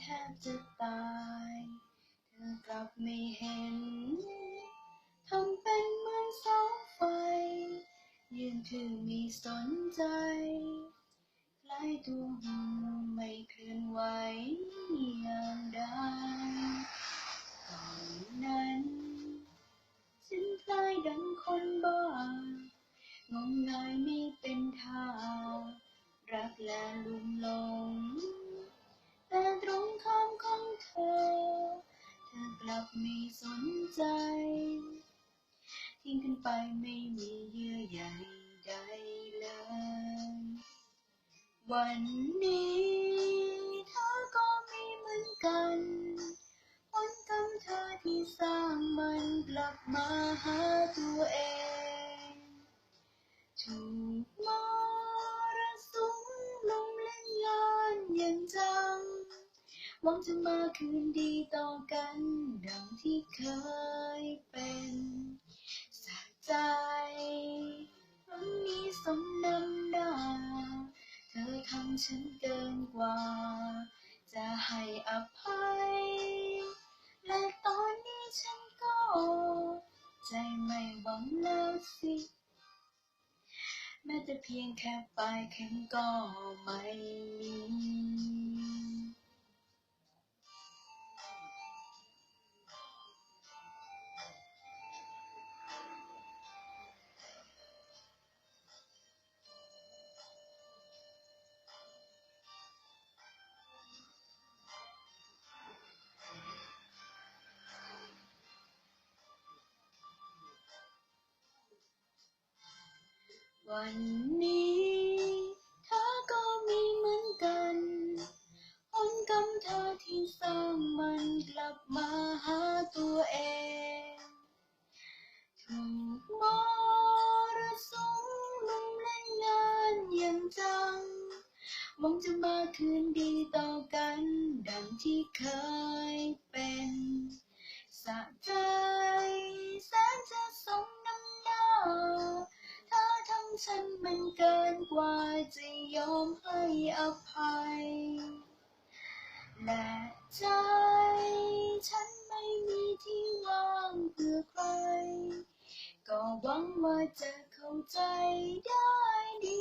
แทบจะตาย เธอกลับไม่เห็น ทำเป็นเหมือนเสาไฟ ยืนคือมีสนใจคล้ายตัวหูไม่เคลื่อนไหวอย่างใดตอนนั้นฉันคล้ายดังคนบ้างงงงายไม่เป็นท่ารักและลุ่มหลง เธอ เธอกลับไม่สนใจ ทิ้งกันไปไม่มีเยื่อใยใดเลย วันนี้เธอก็ไมีเหมือนกันผลกรรมเธอที่สร้างมันกลับมาหาตัวเอง หวังจะมาคืนดีต่อกัน ดังที่เคยเป็นสะใจวันนี้สมน้ำหน้าเธอทำฉันเกินกว่า จะให้อภัย และตอนนี้ฉันก็ ใจไม่หวังแล้วสิแม้แต่เพียงแค่ปลายเข็มก็ไม่มี วันนี้เธอก็มีเหมือนกันผลกรรมเธอที่สร้างมันกลับมาหาตัวเองถูกมรสุมลมเล่นงานอย่างจังหวังจะมาคืนดีต่อกัน ดังที่เคยเป็นสะใจแสนจะสมน้ำหน้า ว่าจะยอมให้อภัย และใจฉันไม่มีที่ว่างเพื่อใคร ก็หวังว่าจะเข้าใจได้ดี